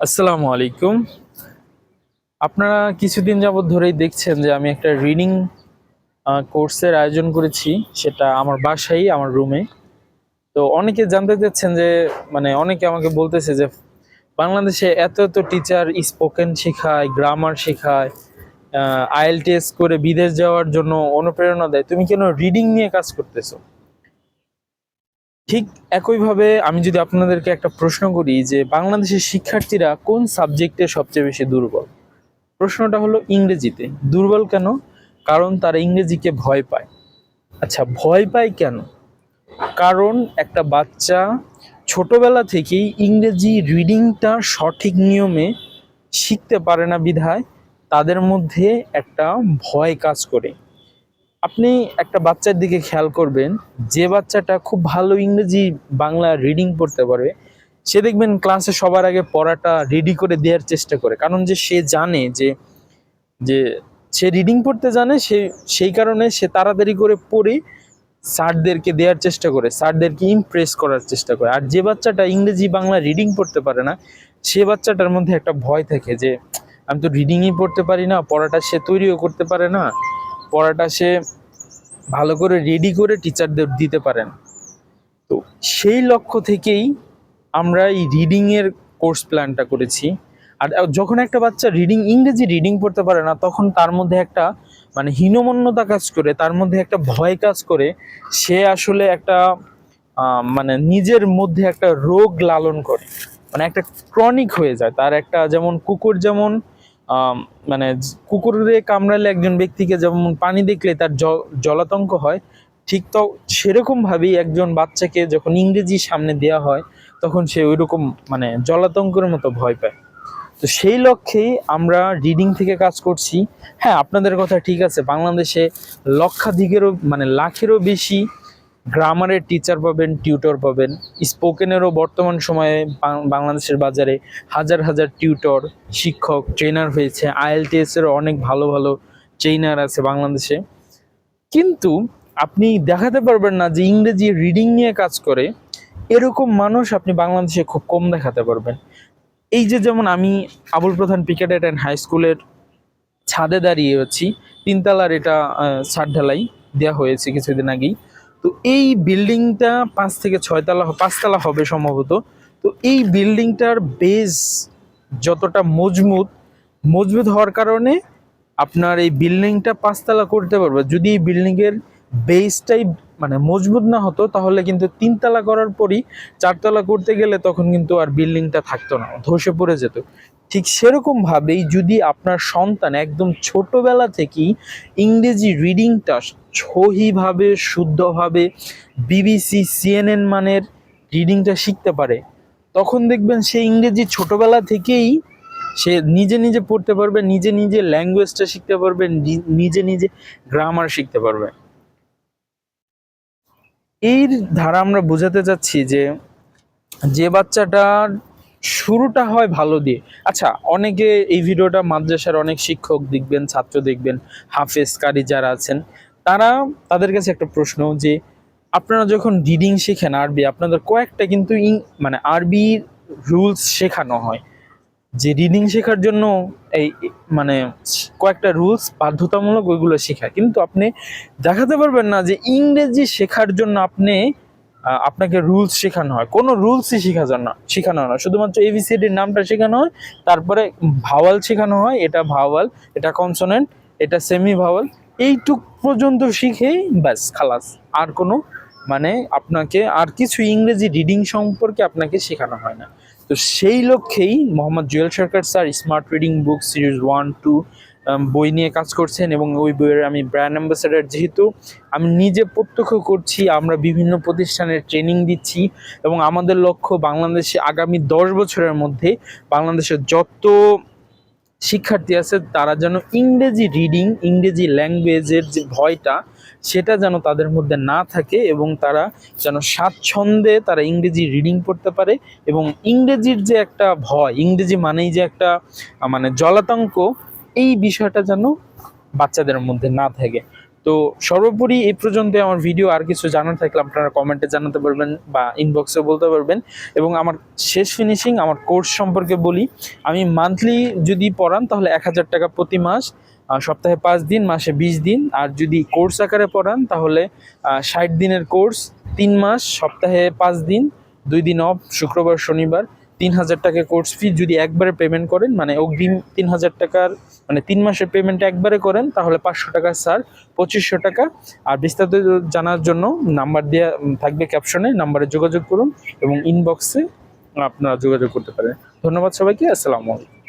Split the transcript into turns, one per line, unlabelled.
আসসালামু আলাইকুম। আপনারা কিছুদিন যাবৎ ধরেই দেখছেন যে আমি একটা রিডিং কোর্সের আয়োজন করেছি। সেটা আমার বাসায় আমার রুমে তো অনেকে জানতে চাচ্ছেন যে মানে অনেকে আমাকে বলতেছে যে, বাংলাদেশে এত এত টিচার স্পোকেন শেখায় গ্রামার শেখায় আইএলটিএস করে বিদেশ যাওয়ার জন্য অনুপ্রেরণা দেয়। তুমি কেন রিডিং নিয়ে কাজ করতেছো? ঠিক একইভাবে আমি যদি আপনাদেরকে একটা প্রশ্ন করি যে বাংলাদেশের শিক্ষার্থীরা কোন সাবজেক্টে সবচেয়ে বেশি দুর্বল? প্রশ্নটা হলো ইংরেজিতে। দুর্বল কেন? কারণ তারা ইংরেজিকে ভয় পায়। আচ্ছা ভয় পায় কেন? কারণ একটা বাচ্চা ছোটবেলা থেকেই ইংরেজি রিডিংটা সঠিক নিয়মে শিখতে পারে না বিধায় তাদের মধ্যে একটা ভয় কাজ করে। আপনি একটা বাচ্চার দিকে খেয়াল করবেন, যে বাচ্চাটা খুব ভালো ইংরেজি বাংলা রিডিং পড়তে পারবে সে দেখবেন ক্লাসে সবার আগে পড়াটা রেডি করে দেওয়ার চেষ্টা করে। কারণ যে সে জানে যে যে সে রিডিং পড়তে জানে, সে, সেই কারণে সে তাড়াতাড়ি করে পড়ে স্যারদেরকে দেওয়ার চেষ্টা করে, স্যারদেরকে ইমপ্রেস করার চেষ্টা করে। আর যে বাচ্চাটা ইংরেজি বাংলা রিডিং পড়তে পারে না, সে বাচ্চাটার মধ্যে একটা ভয় থাকে যে, আমি তো রিডিংই পড়তে পারি না, পড়াটা সে তৈরিও করতে পারে না। পড়াটা সে ভালো করে রেডি করে টিচারদের দিতে পারেন। তো সেই লক্ষ্য থেকেই আমরা এই রিডিংয়ের কোর্স প্ল্যানটা করেছি। আর যখন একটা বাচ্চা রিডিং ইংরেজি রিডিং পড়তে পারে না, তখন তার মধ্যে একটা মানে হীনমন্যতা কাজ করে, তার মধ্যে একটা ভয় কাজ করে। সে আসলে একটা মানে নিজের মধ্যে একটা রোগ লালন করে। মানে একটা ক্রনিক হয়ে যায়। তার একটা যেমন কুকুর যেমন মানে কুকুরে কামড়ালে একজন ব্যক্তিকে যেমন পানি দেখলে তার জলাতঙ্ক হয়, ঠিক তো সেরকম ভাবেই একজন বাচ্চাকে যখন ইংরেজি সামনে দেওয়া হয়, তখন সে ওইরকম মানে জলাতঙ্কের মতো ভয় পায়। তো সেই লক্ষ্যেই আমরা রিডিং থেকে কাজ করছি। হ্যাঁ আপনাদের কথা ঠিক আছে, বাংলাদেশে লক্ষাধিকেরও মানে লাখেরও বেশি গ্রামারের টিচার পাবেন টিউটর পাবেন। স্পোকেনেরও বর্তমান সময়ে বাংলাদেশের বাজারে হাজার হাজার টিউটর শিক্ষক ট্রেনার হয়েছে। আইএলটিএস এরও অনেক ভালো ভালো ট্রেনার আছে বাংলাদেশে। কিন্তু আপনি দেখাতে পারবেন না যে ইংরেজি রিডিং নিয়ে কাজ করে এরকম মানুষ আপনি বাংলাদেশে খুব কম দেখাতে পারবেন। এই যে যেমন আমি আবুল প্রধান পিকেটেড অ্যান্ড হাই স্কুলের ছাদে দাঁড়িয়ে আছি, তিনতলার এটা ছাদ ঢালাই দেওয়া হয়েছে কিছুদিন আগেই। তো এই বিল্ডিংটা পাঁচ থেকে ছয়তলা পাঁচতলা হবে সম্ভবত। তো এই বিল্ডিংটার বেস যতটা মজবুত মজবুত হওয়ার কারণে আপনার এই বিল্ডিংটা পাঁচতলা করতে পারবে। যদি এই বিল্ডিংয়ের বেসটাই মানে মজবুত না হতো, তাহলে কিন্তু তিনতলা করার পরই চারতলা করতে গেলে তখন কিন্তু আর বিল্ডিংটা থাকতো না, ধসে পড়ে যেত। ঠিক সেরকম ভাবেই যদি আপনার সন্তান একদম ছোটবেলা থেকেই ইংরেজি রিডিংটা সহিভাবে, শুদ্ধভাবে বিবিসি সিএনএন মানের রিডিংটা শিখতে পারে, তখন দেখবেন সে ইংরেজি ছোটবেলা থেকেই সে নিজে নিজে পড়তে পারবে, নিজে নিজে ল্যাঙ্গুয়েজটা শিখতে পারবে নিজে নিজে গ্রামার শিখতে পারবে। এই ধারা আমরা বোঝাতে চাচ্ছি যে যে বাচ্চাটার শুরুটা হয় ভালো দিয়ে। আচ্ছা অনেকে এই ভিডিওটা মাদ্রাসার অনেক শিক্ষক দেখবেন, ছাত্র দেখবেন, হাফেজ, কারি যারা আছেন, তারা তাদের কাছে একটা প্রশ্ন যে, আপনারা যখন রিডিং শেখেন আরবি আপনাদের কয়েকটা কিন্তু মানে আরবি রুলস শেখানো হয়। যে রিডিং শেখার জন্য এই মানে কয়েকটা রুলস বাধ্যতামূলক ওইগুলো শেখায়। কিন্তু আপনি দেখাতে পারবেন না যে ইংরেজি শেখার জন্য আপনি আপনাকে রুলস শেখানো হয়। কোনো রুলসই শেখা যায় না শেখানো হয় না। শুধুমাত্র এবিসিডির নামটা শেখানো হয়, তারপরে ভাওয়াল শেখানো হয়, এটা ভাওয়াল এটা কনসোনেন্ট এটা সেমি ভাওয়াল এইটুক পর্যন্ত শিখে ব্যাস, খালাস। আর কোনো মানে আপনাকে আর কিছু ইংরেজি রিডিং সম্পর্কে আপনাকে শেখানো হয় না। তো সেই লক্ষ্যেই Mohammad Jewel Sarkar sir smart reading book series one two বই নিয়ে কাজ করছেন এবং ওই বইয়ের আমি ব্র্যান্ড অ্যাম্বাসেডার যেহেতু, আমি নিজে প্রত্যক্ষ করছি, আমরা বিভিন্ন প্রতিষ্ঠানের ট্রেনিং দিচ্ছি এবং আমাদের লক্ষ্য বাংলাদেশে আগামী দশ বছরের মধ্যে বাংলাদেশের যত শিক্ষার্থী আছে, তারা যেন ইংরেজি রিডিং ইংরেজি ল্যাঙ্গুয়েজের যে ভয়টা, সেটা যেন তাদের মধ্যে না থাকে এবং তারা যেন স্বাচ্ছন্দ্যে তারা ইংরেজি রিডিং পড়তে পারে এবং ইংরেজির যে একটা ভয়, ইংরেজি মানেই যে একটা মানে জলাতঙ্ক এই বিষয়টা যেন বাচ্চাদের মধ্যে না থাকে। তো সর্বোপরি এই পর্যন্ত আমার ভিডিও আর কিছু জানার থাকলে আপনারা কমেন্টে জানাতে পারবেন বা ইনবক্সে বলতে পারবেন। এবং আমার শেষ ফিনিশিং আমার কোর্স সম্পর্কে বলি, আমি মান্থলি যদি পড়ান তাহলে এক হাজার টাকা প্রতি মাস সপ্তাহে পাঁচ দিন, মাসে বিশ দিন। আর যদি কোর্স আকারে পড়ান তাহলে ষাট দিনের কোর্স তিন মাস, সপ্তাহে পাঁচ দিন, দুই দিন অফ শুক্রবার, শনিবার। তিন হাজার টাকা কোর্স ফি যদি একবারে পেমেন্ট করেন মানে অগ্রিম তিন হাজার টাকার মানে তিন মাসের পেমেন্ট একবারে করেন, তাহলে পাঁচশো টাকা স্যার পঁচিশশো টাকা। আর বিস্তারিত জানার জন্য নাম্বার দেওয়া থাকবে ক্যাপশনে নাম্বারে যোগাযোগ করুন এবং ইনবক্সে আপনারা যোগাযোগ করতে পারেন। ধন্যবাদ সবাইকে, আসসালামু আলাইকুম।